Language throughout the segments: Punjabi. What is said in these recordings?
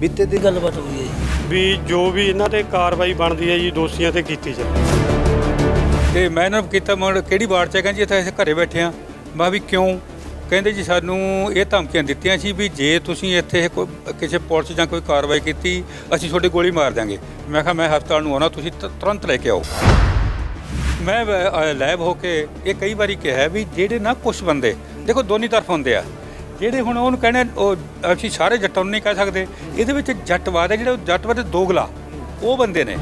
ਬੀਤੇ ਦਿਨ ਗੱਲਬਾਤ ਹੋਈ ਹੈ ਜੀ। ਵੀ ਜੋ ਵੀ ਇਹਨਾਂ ਤੇ ਕਾਰਵਾਈ ਬਣਦੀ ਹੈ ਜੀ ਦੋਸ਼ੀਆਂ ਤੇ ਕੀਤੀ ਜਾਵੇ। ਤੇ ਮੈਂ ਇਹਨਾਂ ਨੂੰ ਕੀਤਾ ਮੈਂ ਕਿਹੜੀ ਵਾਰਡ ਚ ਹੈ ਕਹਿੰਦੇ ਇੱਥੇ ਅਸੀਂ ਘਰੇ ਬੈਠੇ ਆ ਮੈਂ ਵੀ ਕਿਉਂ? ਕਹਿੰਦੇ ਜੀ ਸਾਨੂੰ ਇਹ ਧਮਕੀਆਂ ਦਿੱਤੀਆਂ ਸੀ ਵੀ ਜੇ ਤੁਸੀਂ ਇੱਥੇ ਕੋਈ ਕਿਸੇ ਪੁਲਿਸ ਜਾਂ ਕੋਈ ਕਾਰਵਾਈ ਕੀਤੀ ਅਸੀਂ ਤੁਹਾਡੀ ਗੋਲੀ ਮਾਰ ਦਾਂਗੇ ਮੈਂ ਕਿਹਾ ਮੈਂ ਹਸਪਤਾਲ ਨੂੰ ਆਉਣਾ ਤੁਸੀਂ ਤ- ਤੁਰੰਤ ਲੈ ਕੇ ਆਓ। ਮੈਂ ਲੈਬ ਹੋ ਕੇ ਇਹ ਕਈ ਵਾਰੀ ਕਿਹਾ ਵੀ ਜਿਹੜੇ ਨਾ ਕੁਝ ਬੰਦੇ ਦੇਖੋ ਦੋਨੀ ਤਰਫ ਹੁੰਦੇ ਆ। ਜਿਹੜੇ ਹੁਣ ਉਹਨੂੰ ਕਹਿੰਦੇ ਉਹ ਅਸੀਂ ਸਾਰੇ ਜੱਟਾਂ ਨੂੰ ਨਹੀਂ ਕਹਿ ਸਕਦੇ ਇਹਦੇ ਵਿੱਚ ਜੱਟਵਾਦ ਹੈ ਜਿਹੜਾ ਉਹ ਜੱਟਵਾਦ ਦੇ ਦੋਗਲਾ ਉਹ ਬੰਦੇ ਨੇ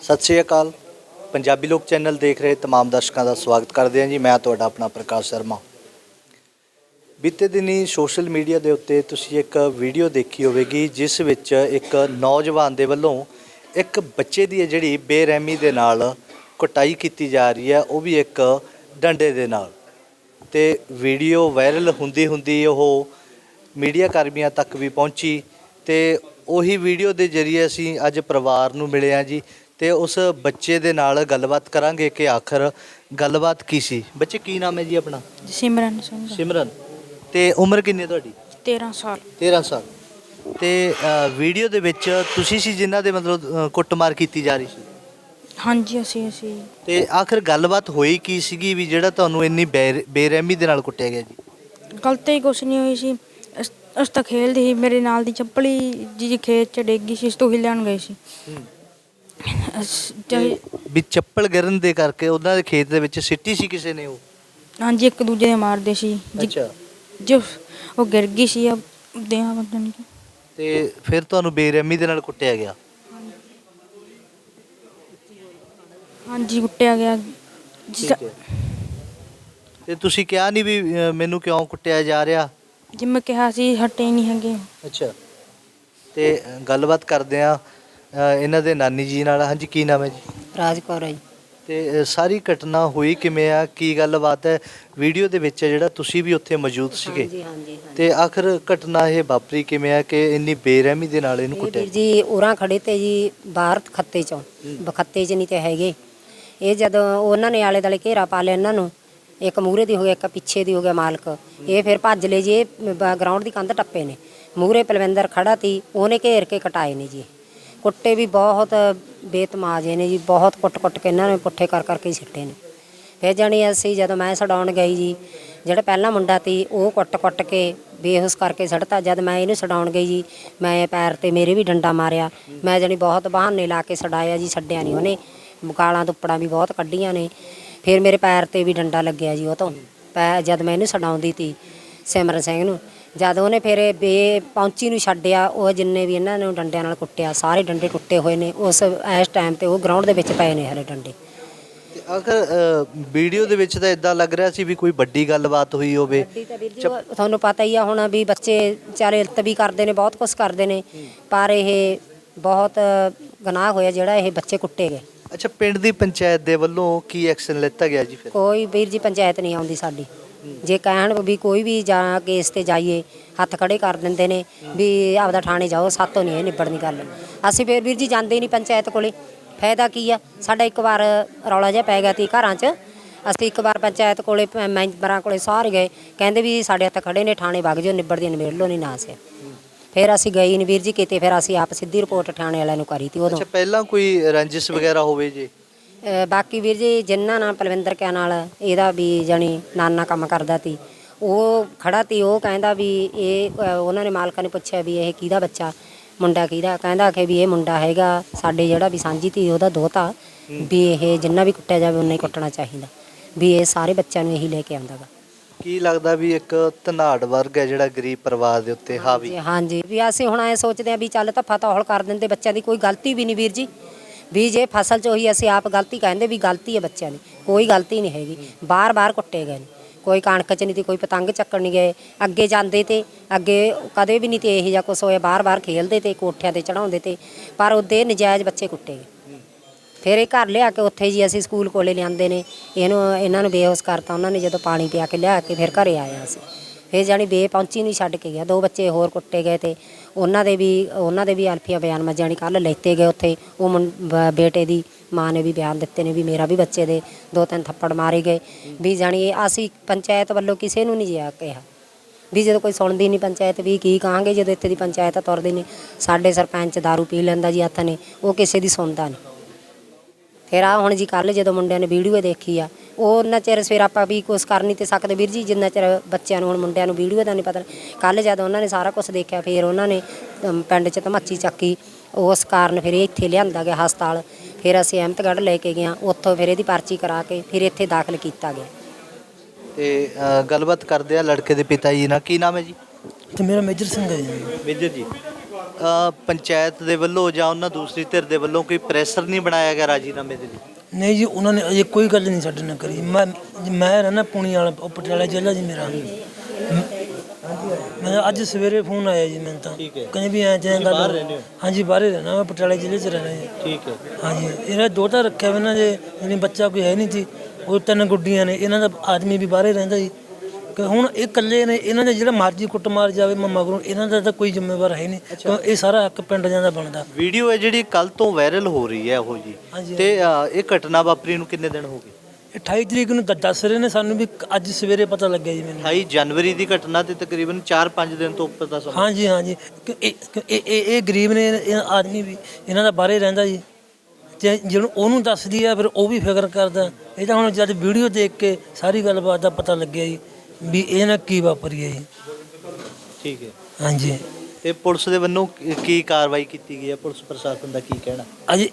ਸਤਿ ਸ਼੍ਰੀ ਅਕਾਲ ਪੰਜਾਬੀ ਲੋਕ ਚੈਨਲ ਦੇਖ ਰਹੇ तमाम ਦਰਸ਼ਕਾਂ ਦਾ ਸਵਾਗਤ ਕਰਦੇ ਹਾਂ ਜੀ ਮੈਂ ਤੁਹਾਡਾ ਆਪਣਾ ਪ੍ਰਕਾਸ਼ ਸ਼ਰਮਾ ਬੀਤੇ ਦਿਨੀ ਸੋਸ਼ਲ ਮੀਡੀਆ ਦੇ ਉੱਤੇ ਤੁਸੀਂ ਇੱਕ ਵੀਡੀਓ ਦੇਖੀ ਹੋਵੇਗੀ ਜਿਸ ਵਿੱਚ ਇੱਕ ਨੌਜਵਾਨ ਦੇ ਵੱਲੋਂ ਇੱਕ ਬੱਚੇ ਦੀ ਹੈ ਜਿਹੜੀ ਬੇਰਹਿਮੀ ਦੇ ਨਾਲ ਕੁਟਾਈ ਕੀਤੀ ਜਾ ਰਹੀ ਹੈ ਉਹ ਵੀ ਇੱਕ ਡੰਡੇ ਦੇ ਨਾਲ ਤੇ ਵੀਡੀਓ ਵਾਇਰਲ ਹੁੰਦੀ ਹੁੰਦੀ ਉਹ ਮੀਡੀਆ ਕਰਮੀਆਂ ਤੱਕ ਵੀ ਪਹੁੰਚੀ ਤੇ ਉਹੀ ਵੀਡੀਓ ਦੇ ਜ਼ਰੀਏ ਅਸੀਂ ਅੱਜ ਪਰਿਵਾਰ ਨੂੰ ਮਿਲੇ ਹਾਂ ਜੀ ਤੇ ਉਸ ਬੱਚੇ ਦੇ ਨਾਲ ਗੱਲਬਾਤ ਕਰਾਂਗੇ ਕਿ ਆਖਰ ਗੱਲਬਾਤ ਕੀ ਸੀ। ਬੱਚੇ ਕੀ ਨਾਮ ਹੈ ਜੀ ਆਪਣਾ? ਸਿਮਰਨ ਸਿੰਘ। ਸਿਮਰਨ। ਤੇ ਉਮਰ ਕਿੰਨੀ ਹੈ ਤੁਹਾਡੀ? 13 ਸਾਲ। 13 ਸਾਲ। ਤੇ ਵੀਡੀਓ ਦੇ ਵਿੱਚ ਤੁਸੀਂ ਸੀ ਜਿਨ੍ਹਾਂ ਦੇ ਮਤਲਬ ਅ, ਕੁੱਟਮਾਰ ਕੀਤੀ ਜਾ ਰਹੀ ਸੀ? ਹਾਂਜੀ ਅਸੀਂ ਅਸੀਂ। ਤੇ ਆਖਰ ਗੱਲਬਾਤ ਹੋਈ ਕੀ ਸੀਗੀ ਵੀ ਜਿਹੜਾ ਤੁਹਾਨੂੰ ਇੰਨੀ ਬੇਰ- ਬੇਰਹਿਮੀ ਦੇ ਨਾਲ ਕੁੱਟਿਆ ਗਿਆ ਜੀ? ਗਲਤੀ ਹੀ ਕੁਛ ਨਹੀਂ ਹੋਈ ਸੀ। ਅਸ ਅਸ ਤਾਂ ਖੇਲਦੇ ਸੀ। ਮੇਰੇ ਨਾਲ ਦੀ ਚੱਪਲੀ ਜੀ ਖੇਤ ਚ ਡਿੱਗ ਗਈ ਸੀ ਇਸ ਤੋਂ ਹੀ ਲੈਣ ਗਏ ਸੀ। ਅਸ- ਵੀ ਚੱਪਲ ਗਿਰਨ ਦੇ ਕਰਕੇ ਉਹਨਾਂ ਦੇ ਖੇਤ ਦੇ ਵਿੱਚ ਸਿੱਟੀ ਸੀ ਕਿਸੇ ਨੇ ਉਹ? ਹਾਂਜੀ ਇੱਕ ਦੂਜੇ ਦੇ ਮਾਰਦੇ ਸੀ। ਜੀ- ਜੋ ਉਹ ਗਿਰ ਗਈ ਸੀ ਆ ਦੇਹਾਂ ਬੰਦਨ ਕੀ। ਤੇ ਫਿਰ ਤੁਹਾਨੂੰ ਬੇਰਹਿਮੀ ਦੇ ਨਾਲ ਕੁੱਟਿਆ ਗਿਆ? ਹਾਂਜੀ ਕੁੱਟਿਆ ਗਿਆ। ਜਿਸ- ਠੀਕ ਹੈ। ਤੇ ਤੁਸੀਂ ਕਿਹਾ ਨਹੀਂ ਵੀ ਮੈਨੂੰ ਕਿਉਂ ਕੁੱਟਿਆ ਜਾ ਰਿਹਾ? ਜਿਵੇਂ ਕਿਹਾ ਸੀ ਹਟੇ ਨਹੀਂ ਹੈਗੇ। ਅੱਛਾ। ਤੇ ਅ, ਗੱਲਬਾਤ ਕਰਦੇ ਆ ਇਹਨਾਂ ਦੇ ਨਾਨੀ ਜੀ ਨਾਲ। ਹਾਂਜੀ ਕੀ ਨਾਮ ਹੈ ਜੀ? ਰਾਜ ਕੌਰ ਹੈ ਜੀ। ਤੇ ਅ, ਸਾਰੀ ਘਟਨਾ ਹੋਈ ਕਿਵੇਂ ਆ? ਕੀ ਗੱਲਬਾਤ ਹੈ? ਵੀਡੀਓ ਦੇ ਵਿੱਚ ਹੈ ਜਿਹੜਾ ਤੁਸੀਂ ਵੀ ਉੱਥੇ ਮੌਜੂਦ ਸੀਗੇ। ਹਾਂਜੀ ਹਾਂਜੀ ਹਾਂਜੀ। ਤੇ ਆਖਰ ਘਟਨਾ ਇਹ ਵਾਪਰੀ ਕਿਵੇਂ ਆ ਕਿ ਇੰਨੀ ਬੇਰਹਿਮੀ ਦੇ ਨਾਲ ਇਹਨੂੰ ਇਹ ਕੁੱਟਿਆ? ਜੀ ਉਰਾਂ ਖੜੇ ਤੇ ਜੀ ਬਾਹਰ ਖੱਤੇ ਚੋਂ। ਬਖੱਤੇ ਚ ਨਹੀਂ ਤੇ ਹੈਗੇ। ਇਹ ਜਦੋਂ ਉਹਨਾਂ ਨੇ ਆਲੇ ਦਾਲੇ ਘੇਰਾ ਪਾ ਲਿਆ ਇਹਨਾਂ ਨੂੰ, ਇੱਕ ਮੂਹਰੇ ਦੀ ਹੋ ਗਿਆ, ਇੱਕ ਪਿੱਛੇ ਦੀ ਹੋ ਗਿਆ ਮਾਲਕ। ਇਹ ਫਿਰ ਭੱਜ ਲਏ ਜੀ, ਇਹ ਗਰਾਊਂਡ ਦੀ ਕੰਧ ਟੱਪੇ ਨੇ। ਮੂਹਰੇ ਪਲਵਿੰਦਰ ਖੜਾ ਤੀ, ਉਹਨੇ ਘੇਰ ਕੇ ਕਟਾਏ ਨੇ ਜੀ। ਕੁੱਟੇ ਵੀ ਬਹੁਤ ਬੇਤਮਾਜੇ ਨੇ ਜੀ, ਬਹੁਤ ਕੁੱਟ-ਕੁੱਟ ਕੇ ਇਹਨਾਂ ਨੇ ਪੁੱਠੇ ਕਰ ਕਰਕੇ ਹੀ ਸਿੱਟੇ ਨੇ। ਫਿਰ ਜਾਣੀ ਅਸੀਂ ਜਦੋਂ ਮੈਂ ਛਡਾਉਣ ਗਈ ਜੀ, ਜਿਹੜਾ ਪਹਿਲਾ ਮੁੰਡਾ ਤੀ, ਉਹ ਕੁੱਟ-ਕੁੱਟ ਕੇ ਬੇਹੋਸ਼ ਕਰਕੇ ਛੱਡਤਾ ਜਦ ਮੈਂ ਇਹਨੂੰ ਛਡਾਉਣ ਗਈ ਜੀ, ਮੈਂ ਪੈਰ ਤੇ ਮੇਰੇ ਵੀ ਡੰਡਾ ਮਾਰਿਆ। ਮੈਂ ਜਾਣੀ ਬਹੁਤ ਬਹਾਨੇ ਲਾ ਕੇ ਛਡਾਇਆ ਜੀ, ਛੱਡਿਆ ਨਹੀਂ ਉਹਨੇ। ਮੁਕਾਲਾਂ ਦੁੱਪੜਾਂ ਵੀ ਬਹੁਤ ਕੱਢੀਆਂ ਨੇ। ਫਿਰ ਮੇਰੇ ਪੈਰ ਤੇ ਵੀ ਡੰਡਾ ਲੱਗਿਆ ਜੀ ਉਹ ਤੋਂ। ਪੈ ਜਦ ਮੈਂ ਇਹਨੂੰ ਛਡਾਉਂਦੀ ਤੀ ਸਿਮਰਨ ਸਿੰਘ ਨੂੰ। ਜਦ ਉਹਨੇ ਫਿਰ ਇਹ ਬੇ ਪਹੁੰਚੀ ਨੂੰ ਛੱਡਿਆ ਉਹ ਜਿੰਨੇ ਵੀ ਇਹਨਾਂ ਨੂੰ ਡੰਡਿਆਂ ਨਾਲ ਕੁੱਟਿਆ ਸਾਰੇ ਡੰਡੇ ਟੁੱਟੇ ਹੋਏ ਨੇ। ਉਸ ਇਸ ਟਾਈਮ ਤੇ ਉਹ ਗਰਾਊਂਡ ਦੇ ਵਿੱਚ ਪਏ ਨੇ ਹਰੇ ਡੰਡੇ। ਤੇ ਆਖਰ ਵੀਡੀਓ ਦੇ ਵਿੱਚ ਤਾਂ ਇਦਾਂ ਲੱਗ ਰਿਹਾ ਸੀ ਵੀ ਕੋਈ ਵੱਡੀ ਗੱਲਬਾਤ ਹੋਈ ਹੋਵੇ। ਵੱਡੀ ਤਾਂ ਵੀਰ ਜੀ ਉਹ ਤੁਹਾਨੂੰ ਪਤਾ ਹੀ ਆ ਹੁਣ ਵੀ ਬੱਚੇ ਚਾਰੇ ਇਲਤ ਵੀ ਕਰਦੇ ਨੇ ਬਹੁਤ ਕੁਝ ਕਰਦੇ ਨੇ। ਪਰ ਇਹ ਬਹੁਤ ਗੁਨਾਹ ਹੋਇਆ ਜਿਹੜਾ ਇਹ ਬੱਚੇ ਕੁੱਟੇ ਗਏ। ਅੱਛਾ, ਪਿੰਡ ਦੀ ਪੰਚਾਇਤ ਦੇ ਵੱਲੋਂ ਕੀ ਐਕਸ਼ਨ ਲਿੱਤਾ ਗਿਆ ਜੀ ਫਿਰ? ਕੋਈ ਵੀਰ ਜੀ, ਪੰਚਾਇਤ ਨਹੀਂ ਆਉਂਦੀ ਸਾਡੀ। ਜੇ ਕਹਿਣ ਵੀ ਕੋਈ ਵੀ ਜਾਂ ਕੇਸ ਤੇ ਜਾਈਏ, ਹੱਥ ਖੜੇ ਕਰ ਦਿੰਦੇ ਨੇ ਵੀ ਆਪਦਾ ਥਾਣੇ ਜਾਓ ਸਾਤੋਂ ਨਹੀਂ ਇਹ ਨਿਬੜਨੀ ਗੱਲ। ਅਸੀਂ ਫਿਰ ਵੀਰ ਜੀ ਜਾਂਦੇ ਨਹੀਂ ਪੰਚਾਇਤ ਕੋਲੇ। ਫਾਇਦਾ ਕੀ ਆ? ਸਾਡਾ ਇੱਕ ਵਾਰ ਰੌਲਾ ਜਿਹਾ ਪੈ ਗਿਆ ਤੀ ਘਰਾਂ 'ਚ। ਅਸੀਂ ਇੱਕ ਵਾਰ ਪੰਚਾਇਤ ਕੋਲੇ ਪ- ਮੈਂਬਰਾਂ ਕੋਲੇ ਸਾਰੇ ਗਏ। ਕਹਿੰਦੇ ਵੀ ਸਾਡੇ ਹੱਥ ਖੜੇ ਨੇ, ਥਾਣੇ ਵਗ ਜਾਓ ਨਿਬੜਦੀ ਨਿਬੇੜ ਲਓ, ਨਹੀਂ ਨਾ ਸਿਆ ਫਿਰ ਅਸੀਂ ਗਏ ਨਹੀਂ ਵੀਰ ਜੀ ਕਿਤੇ ਫਿਰ ਅਸੀਂ ਆਪ ਸਿੱਧੀ ਰਿਪੋਰਟ ਥਾਣੇ ਵਾਲਿਆਂ ਨੂੰ ਕਰੀ ਤੀ ਉਦੋਂ। ਅੱਛਾ ਪਹਿਲਾਂ ਕੋਈ ਰੰਜਿਸ਼ ਵਗੈਰਾ ਹੋਵੇ ਜੀ? ਬਾਕੀ ਵੀਰ ਜੀ ਜਿੰਨਾ ਨਾਲ ਪਲਵਿੰਦਰ ਕਿਆ ਨਾਲ ਇਹਦਾ ਵੀ ਜਾਣੀ ਨਾਨਾ ਕੰਮ ਕਰਦਾ ਤੀ ਉਹ ਖੜਾ ਤੀ ਉਹ ਕਹਿੰਦਾ ਵੀ ਇਹ ਉਹਨਾਂ ਨੇ ਮਾਲਕਾਂ ਨੇ ਪੁੱਛਿਆ ਵੀ ਇਹ ਕਿਹਦਾ ਬੱਚਾ ਮੁੰਡਾ ਕਿਹਦਾ ਕਹਿੰਦਾ ਕਿ ਵੀ ਇਹ ਮੁੰਡਾ ਹੈਗਾ ਸਾਡੇ ਜਿਹੜਾ ਵੀ ਸਾਂਝੀ ਤੀ ਉਹਦਾ ਦੋਤਾ ਵੀ ਇਹ ਜਿੰਨਾ ਵੀ ਕੁੱਟਿਆ ਜਾਵੇ ਉਨਾ ਹੀ ਕੁੱਟਣਾ ਚਾਹੀਦਾ ਵੀ ਇਹ ਸਾਰੇ ਬੱਚਿਆਂ ਨੂੰ ਇਹੀ ਲੈ ਕੇ ਆਉਂਦਾ ਗਾ। ਕੀ ਲੱਗਦਾ ਵੀ ਇੱਕ ਧਨਾੜ ਵਰਗ ਹੈ ਜਿਹੜਾ ਗਰੀਬ ਪਰਿਵਾਰ ਦੇ ਉੱਤੇ ਹਾਵੀ? ਜੀ, ਹਾਂਜੀ। ਵੀ ਅਸੀਂ ਹੁਣ ਐ ਸੋਚਦੇ ਆ ਵੀ ਚੱਲ ਤਾਂ ਫਤਹੌਲ ਕਰ ਦਿੰਦੇ ਬੱਚਿਆਂ ਦੀ ਕੋਈ ਗਲਤੀ ਵੀ ਨਹੀਂ ਵੀਰ ਜੀ। ਵੀ ਜੇ ਫਸਲ ਚ ਉਹੀ ਅਸੀਂ ਆਪ ਗਲਤੀ ਕਹਿੰਦੇ ਵੀ ਗਲਤੀ ਹੈ ਬੱਚਿਆਂ ਦੀ ਕੋਈ ਗਲਤੀ ਨਹੀਂ ਹੈਗੀ। ਬਾਰ-ਬਾਰ ਕੁੱਟੇ ਗਏ ਨੇ। ਕੋਈ ਕਣਕ ਚ ਨਹੀਂ ਤੇ ਕੋਈ ਪਤੰਗ ਚੱਕਣ ਨਹੀਂ ਗਏ। ਅੱਗੇ ਜਾਂਦੇ ਤੇ ਅੱਗੇ ਕਦੇ ਵੀ ਨਹੀਂ ਤੇ ਇਹੋ ਜਿਹਾ ਕੁਛ ਹੋਇਆ। ਬਾਰ-ਬਾਰ ਖੇਲਦੇ ਤੇ ਕੋਠਿਆਂ ਤੇ ਚੜਾਉਂਦੇ ਤੇ ਪਰ ਉਹਦੇ ਨਜਾਇਜ਼ ਬੱਚੇ ਕੁੱਟੇ ਗਏ। ਫਿਰ ਇਹ ਘਰ ਲਿਆ ਕੇ ਉੱਥੇ ਜੀ ਅਸੀਂ ਸਕੂਲ ਕੋਲੇ ਲਿਆਂਦੇ ਨੇ। ਇਹਨੂੰ, ਇਹਨਾਂ ਨੂੰ ਬੇਹੋਸ਼ ਕਰਤਾ ਉਹਨਾਂ ਨੇ ਜਦੋਂ ਪਾਣੀ ਪਿਆ ਕੇ ਲਿਆ ਕੇ ਫਿਰ ਘਰੇ ਆਇਆ ਸੀ ਫਿਰ ਜਾਣੀ ਬੇ ਪਹੁੰਚੀ ਨਹੀਂ ਛੱਡ ਕੇ ਗਿਆ। ਦੋ ਬੱਚੇ ਹੋਰ ਕੁੱਟੇ ਗਏ ਤੇ ਉਹਨਾਂ ਦੇ ਵੀ, ਉਹਨਾਂ ਦੇ ਵੀ ਅਲਫੀਆ ਬਿਆਨ ਮੈਂ ਜਾਣੀ ਕੱਲ ਲੈਤੇ ਗਏ ਉੱਥੇ। ਉਹ ਮੁੰ- ਬੇਟੇ ਦੀ ਮਾਂ ਨੇ ਵੀ ਬਿਆਨ ਦਿੱਤੇ ਨੇ ਵੀ ਮੇਰਾ ਵੀ ਬੱਚੇ ਦੇ ਦੋ ਤਿੰਨ ਥੱਪੜ ਮਾਰੇ ਗਏ। ਵੀ ਜਾਣੀ ਅਸੀਂ ਪੰਚਾਇਤ ਵੱਲੋਂ ਕਿਸੇ ਨੂੰ ਨਹੀਂ ਜਿਆ ਕਿਹਾ। ਵੀ ਜਦੋਂ ਕੋਈ ਸੁਣਦੀ ਨਹੀਂ ਪੰਚਾਇਤ ਵੀ ਕੀ ਕਹਾਂਗੇ ਜਦੋਂ ਇੱਥੇ ਦੀ ਪੰਚਾਇਤ ਤੁਰਦੀ ਨਹੀਂ ਸਾਡੇ ਸਰਪੰਚ दारू ਪੀ ਲੈਂਦਾ ਜੀ ਹੱਥ ਨੇ, ਉਹ ਕਿਸੇ ਦੀ ਸੁਣਦਾ ਨਹੀਂ ਫਿਰ ਆ ਹੁਣ ਜੀ ਕੱਲ ਜਦੋਂ ਮੁੰਡਿਆਂ ਨੇ ਵੀਡੀਓ ਦੇਖੀ ਆ ਉਹ ਉਹਨਾਂ ਚਿਰ ਸਵੇਰ ਆਪਾਂ ਵੀ ਕੁਛ ਕਰ ਨਹੀਂ ਤੇ ਸਕਦੇ ਵੀਰ ਜੀ ਜਿੰਨਾ ਚਿਰ ਬੱਚਿਆਂ ਨੂੰ ਹੁਣ ਮੁੰਡਿਆਂ ਨੂੰ ਵੀਡੀਓ ਦਾ ਨਹੀਂ ਪਤਾ। ਕੱਲ ਜਦੋਂ ਉਹਨਾਂ ਨੇ ਸਾਰਾ ਕੁਝ ਦੇਖਿਆ ਫਿਰ ਉਹਨਾਂ ਨੇ ਪਿੰਡ 'ਚ ਧਮੱਚੀ ਚੱਕੀ ਉਸ ਕਾਰਨ ਫਿਰ ਇਹ ਇੱਥੇ ਲਿਆਂਦਾ ਗਿਆ ਹਸਪਤਾਲ। ਫਿਰ ਅਸੀਂ ਅਹਿਮਦਗੜ੍ਹ ਲੈ ਕੇ ਗਏ ਉੱਥੋਂ ਫਿਰ ਇਹਦੀ ਪਰਚੀ ਕਰਾ ਕੇ ਫਿਰ ਇੱਥੇ ਦਾਖਲ ਕੀਤਾ ਗਿਆ। ਤੇ ਅ, ਗੱਲਬਾਤ ਕਰਦੇ ਆ ਲੜਕੇ ਦੇ ਪਿਤਾ ਜੀ ਨਾਲ ਕੀ ਨਾਮ ਹੈ ਜੀ? ਤੇ ਮੇਰਾ ਮੇਜਰ ਸਿੰਘ ਹੈ ਜੀ। ਮੇਜਰ ਜੀ। ਪੰਚਾਇਤ ਦੇ ਵੱਲੋਂ ਜਾਂ ਉਹਨਾਂ ਦੂਸਰੀ ਧਿਰ ਦੇ ਵੱਲੋਂ ਕੋਈ ਪ੍ਰੈਸ਼ਰ ਨਹੀਂ ਬਣਾਇਆ ਗਿਆ ਰਾਜੀਨਾਮੇ ਦੇ ਲਈ? ਨਹੀਂ ਜੀ ਉਹਨਾਂ ਨੇ ਅਜੇ ਕੋਈ ਗੱਲ ਨਹੀਂ ਸਾਡੇ ਨਾਲ ਕਰੀ। ਮੈਂ ਮੈਂ ਰਹਿਣਾ ਪੁਣੀ ਵਾਲਾ ਉਹ ਪਟਿਆਲਾ ਜ਼ਿਲ੍ਹਾ ਜੀ ਮੇਰਾ। ਮੈਂ ਅੱਜ ਸਵੇਰੇ ਫੋਨ ਆਇਆ ਜੀ ਮੈਨੂੰ ਤਾਂ। ਠੀਕ ਹੈ। ਕਹਿੰਦੇ ਵੀ ਐਂ ਜਾਂ ਬਾਹਰ ਗੱਲ ਰਹਿੰਦੇ ਹੋ? ਹਾਂਜੀ ਬਾਹਰੇ ਰਹਿਣਾ ਮੈਂ ਪਟਿਆਲਾ ਜ਼ਿਲ੍ਹੇ 'ਚ ਰਹਿਣਾ ਜੀ। ਠੀਕ ਹੈ। ਹਾਂਜੀ ਇਹਨਾਂ ਦੋਤਾ ਰੱਖਿਆ ਵਾ ਨਾ ਜੇ ਯਾਨੀ ਬੱਚਾ ਕੋਈ ਹੈ ਨਹੀਂ ਸੀ ਉਹ ਤਿੰਨ ਗੁੱਡੀਆਂ ਨੇ ਇਹਨਾਂ ਦਾ ਆਦਮੀ ਵੀ ਬਾਹਰੇ ਰਹਿੰਦਾ ਜੀ। ਕਿ ਹੁਣ ਇਹ ਇਕੱਲੇ ਨੇ ਇਹਨਾਂ ਦਾ ਜਿਹੜਾ ਮਰਜ਼ੀ ਕੁੱਟ ਮਾਰ ਜਾਵੇ ਮੈਂ ਮਗਰੋਂ ਇਹਨਾਂ ਦਾ ਤਾਂ ਕੋਈ ਜ਼ਿੰਮੇਵਾਰ ਹੈ ਨਹੀਂ ਕਿਉਂ ਇਹ ਸਾਰਾ ਹੱਕ ਪਿੰਡ ਜਾਂ ਦਾ ਬਣਦਾ। ਵੀਡੀਓ ਹੈ ਜਿਹੜੀ ਕੱਲ ਤੋਂ ਵਾਇਰਲ ਹੋ ਰਹੀ ਹੈ ਉਹ ਜੀ ਤੇ ਅ, ਇਹ ਘਟਨਾ ਵਾਪਰੀ ਨੂੰ ਕਿੰਨੇ ਦਿਨ ਹੋ ਗਏ? ਇਹ 28 ਤਰੀਕ ਨੂੰ ਦ- ਦੱਸ ਰਹੇ ਨੇ ਸਾਨੂੰ ਵੀ ਅੱਜ ਸਵੇਰੇ ਪਤਾ ਲੱਗਿਆ ਜੀ ਮੈਨੂੰ। 28 ਜਨਵਰੀ ਦੀ ਘਟਨਾ ਤੇ ਤਕਰੀਬਨ 4-5 ਦਿਨ ਤੋਂ ਉੱਪਰ ਦਾ ਸਮਾਂ। ਹਾਂਜੀ ਹਾਂਜੀ। ਕਿ ਇਹ ਕਿ ਇਹ ਇਹ ਇਹ ਗਰੀਬ ਨੇ ਇਹ ਆਦਮੀ ਵੀ ਇਹਨਾਂ ਦਾ ਬਾਹਰੇ ਰਹਿੰਦਾ ਜੀ। ਤੇ ਜਿਹਨੂੰ ਉਹਨੂੰ ਦੱਸਦੀ ਆ ਫਿਰ ਉਹ ਵੀ ਫਿਕਰ ਕਰਦਾ। ਇਹ ਤਾਂ ਹੁਣ ਜਦ ਵੀਡੀਓ ਦੇਖ ਕੇ ਸਾਰੀ ਗੱਲਬਾਤ ਦਾ ਪਤਾ ਲੱਗਿਆ ਜੀ। ਵੀ ਇਹ ਨਾ ਕੀ ਵਾਪਰੀ ਹੈ ਜੀ। ਠੀਕ ਹੈ। ਹਾਂਜੀ। ਤੇ ਪੁਲਿਸ ਦੇ ਵੱਲੋਂ ਕੀ- ਕਾਰਵਾਈ ਕੀਤੀ ਗਈ ਹੈ? ਪੁਲਿਸ ਪ੍ਰਸ਼ਾਸਨ ਦਾ ਕੀ ਕਹਿਣਾ? ਅਜੇ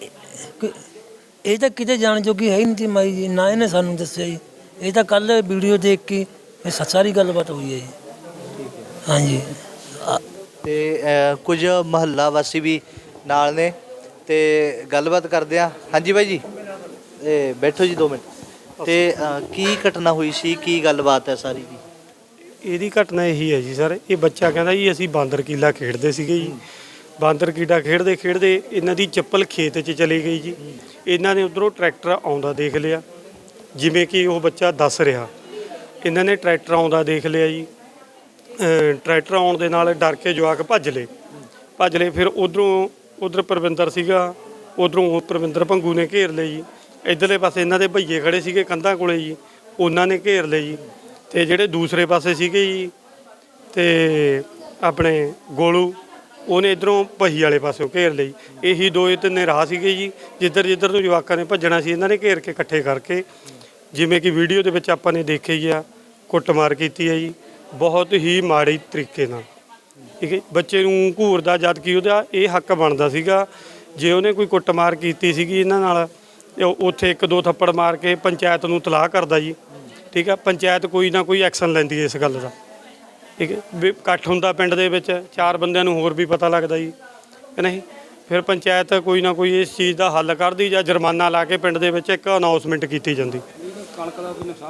ਕ- ਇਹ ਤਾਂ ਕਿਤੇ ਜਾਣ ਜੋਗੀ ਹੈ ਹੀ ਨਹੀਂ ਸੀ ਮਾਈ ਜੀ ਨਾ ਇਹਨੇ ਸਾਨੂੰ ਦੱਸਿਆ ਜੀ। ਇਹ ਤਾਂ ਕੱਲ ਵੀਡੀਓ ਦੇਖ ਕੇ ਇਹ ਸ- ਸਾਰੀ ਗੱਲਬਾਤ ਹੋਈ ਹੈ ਜੀ। ਹਾਂਜੀ। ਆ- ਤੇ ਅ, ਕੁਝ ਮਹੱਲਾ ਵਾਸੀ ਵੀ ਨਾਲ ਨੇ। ਤੇ ਗੱਲਬਾਤ ਕਰਦੇ ਆ ਹਾਂਜੀ ਬਾਈ ਜੀ। ਇਹ ਬੈਠੋ ਜੀ 2 ਮਿੰਟ। ਤੇ ਕੀ ਘਟਨਾ ਹੋਈ ਸੀ? ਕੀ ਗੱਲਬਾਤ ਹੈ ਸਾਰੀ? ਇਹਦੀ ਘਟਨਾ ਇਹੀ ਹੈ ਜੀ ਸਰ, ਇਹ ਬੱਚਾ ਕਹਿੰਦਾ ਜੀ, ਅਸੀਂ ਬਾਂਦਰ ਕੀਲਾ ਖੇਡਦੇ ਸੀਗੇ ਜੀ। ਬਾਂਦਰ ਕੀਲਾ ਖੇਡਦੇ ਖੇਡਦੇ ਇਹਨਾਂ ਦੀ ਚੱਪਲ ਖੇਤ 'ਚ ਚਲੀ ਗਈ ਜੀ। ਇਹਨਾਂ ਨੇ ਉਧਰੋਂ ਟਰੈਕਟਰ ਆਉਂਦਾ ਦੇਖ ਲਿਆ। ਜਿਵੇਂ ਕਿ ਉਹ ਬੱਚਾ ਦੱਸ ਰਿਹਾ। ਇਹਨਾਂ ਨੇ ਟਰੈਕਟਰ ਆਉਂਦਾ ਦੇਖ ਲਿਆ ਜੀ। ਟਰੈਕਟਰ ਆਉਣ ਦੇ ਨਾਲ ਡਰ ਕੇ ਜਵਾਕ ਭੱਜ ਲਏ। ਭੱਜ ਲਏ, ਫਿਰ ਉਧਰੋਂ, ਉਧਰ ਪਰਵਿੰਦਰ ਸੀਗਾ। ਉਧਰੋਂ ਪਰਵਿੰਦਰ ਭੰਗੂ ਨੇ ਘੇਰ ਲਏ ਜੀ। ਇਧਰਲੇ ਪਾਸੇ ਇਹਨਾਂ ਦੇ ਭਈਏ ਖੜੇ ਸੀਗੇ ਕੰਧਾਂ ਕੋਲੇ ਜੀ। ਉਹਨਾਂ ਨੇ ਘੇਰ ਲਏ ਜੀ। ਤੇ ਜਿਹੜੇ ਦੂਸਰੇ ਪਾਸੇ ਸੀਗੇ ਜੀ ਤੇ ਆਪਣੇ ਗੋਲੂ, ਉਹਨੇ ਇਧਰੋਂ ਪਹੀ ਵਾਲੇ ਪਾਸਿਓਂ ਘੇਰ ਲਈ। ਇਹੀ ਦੋਏ ਤਿੰਨੇ ਰਾਹ ਸੀਗੇ ਜੀ। ਜਿੱਧਰ ਜਿੱਧਰ ਤੋਂ ਜਵਾਕਾਂ ਨੇ ਭੱਜਣਾ ਸੀ, ਇਹਨਾਂ ਨੇ ਘੇਰ ਕੇ ਇਕੱਠੇ ਕਰਕੇ। ਜਿਵੇਂ ਕਿ ਵੀਡੀਓ ਦੇ ਵਿੱਚ ਆਪਾਂ ਨੇ ਦੇਖਿਆ ਹੀ ਆ, ਕੁੱਟਮਾਰ ਕੀਤੀ ਹੈ ਜੀ। ਬਹੁਤ ਹੀ ਮਾੜੀ ਤਰੀਕੇ ਨਾਲ। ਠੀਕ ਹੈ ਬੱਚੇ ਨੂੰ ਘੂਰਦਾ ਜਦ ਕਿ ਉਹਦਾ ਇਹ ਹੱਕ ਬਣਦਾ ਸੀਗਾ। ਜੇ ਉਹਨੇ ਕੋਈ ਕੁੱਟਮਾਰ ਕੀਤੀ ਸੀਗੀ ਇਹਨਾਂ ਨਾਲ, ਤੇ ਉੱਥੇ ਇੱਕ ਦੋ ਥੱਪੜ ਮਾਰ ਕੇ ਪੰਚਾਇਤ ਨੂੰ ਤਲਾਹ ਕਰਦਾ ਜੀ। ਠੀਕ ਹੈ ਪੰਚਾਇਤ ਕੋਈ ਨਾ ਕੋਈ ਐਕਸ਼ਨ ਲੈਂਦੀ ਹੈ ਇਸ ਗੱਲ ਦਾ। ਠੀਕ ਹੈ ਵੀ ਇਕੱਠ ਹੁੰਦਾ ਪਿੰਡ ਦੇ ਵਿੱਚ ਚਾਰ ਬੰਦਿਆਂ ਨੂੰ ਹੋਰ ਵੀ ਪਤਾ ਲੱਗਦਾ ਜੀ ਕਿ ਨਹੀਂ? ਫਿਰ ਪੰਚਾਇਤ ਕੋਈ ਨਾ ਕੋਈ ਇਸ ਚੀਜ਼ ਦਾ ਹੱਲ ਕਰਦੀ ਜਾਂ ਜੁਰਮਾਨਾ ਲਾ ਕੇ ਪਿੰਡ ਦੇ ਵਿੱਚ ਇੱਕ ਅਨਾਉਂਸਮੈਂਟ ਕੀਤੀ ਜਾਂਦੀ।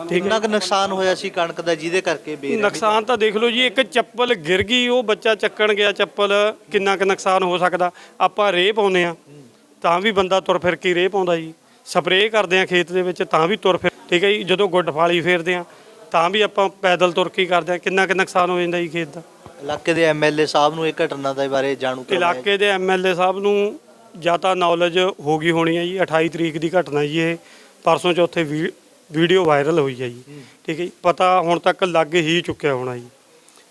ਕਿੰਨਾ ਕੁ ਨੁਕਸਾਨ ਹੋਇਆ ਸੀ ਕਣਕ ਦਾ ਜਿਹਦੇ ਕਰਕੇ ਬੇਰ ਨੁਕਸਾਨ ਤਾਂ ਦੇਖ ਲਓ ਜੀ ਇੱਕ ਚੱਪਲ ਗਿਰ ਗਈ ਉਹ ਬੱਚਾ ਚੱਕਣ ਗਿਆ ਚੱਪਲ ਕਿੰਨਾ ਕੁ ਨੁਕਸਾਨ ਹੋ ਸਕਦਾ? ਆਪਾਂ ਰੇਹ ਪਾਉਂਦੇ ਆ ਤਾਂ ਵੀ ਬੰਦਾ ਤੁਰ ਫਿਰ ਕੇ ਰੇਹ ਪਾਉਂਦਾ ਜੀ। ਸਪਰੇਅ ਕਰਦੇ ਆ ਖੇਤ ਦੇ ਵਿੱਚ ਤਾਂ ਵੀ ਤੁਰ ਫਿਰ ਠੀਕ ਹੈ ਜੀ ਜਦੋਂ ਗੁੱਡ ਫਾਲੀ ਫੇਰਦੇ ਆ ਤਾਂ ਵੀ ਆਪਾਂ ਪੈਦਲ ਤੁਰ ਕੇ ਕਰਦੇ ਆ ਕਿੰਨਾ ਕੁ ਨੁਕਸਾਨ ਹੋ ਜਾਂਦਾ ਜੀ ਖੇਤ ਦਾ? ਇਲਾਕੇ ਦੇ ਐਮਐਲਏ ਸਾਹਿਬ ਨੂੰ ਇਹ ਘਟਨਾ ਦੇ ਬਾਰੇ ਜਾਣੂ ਕਰਵਾਇਆ ਇਲਾਕੇ ਦੇ ਐਮਐਲਏ ਸਾਹਿਬ ਨੂੰ ਜਾਂ ਤਾਂ ਨੌਲੇਜ ਹੋ ਗਈ ਹੋਣੀ ਹੈ ਜੀ 28 ਤਰੀਕ ਦੀ ਘਟਨਾ ਜੀ ਇਹ ਪਰਸੋਂ ਚੌਥੇ ਵੀ- ਵੀਡੀਓ ਵਾਇਰਲ ਹੋਈ ਹੈ ਜੀ। ਠੀਕ ਹੈ ਜੀ ਪਤਾ ਹੁਣ ਤੱਕ ਲੱਗ ਹੀ ਚੁੱਕਿਆ ਹੋਣਾ ਜੀ।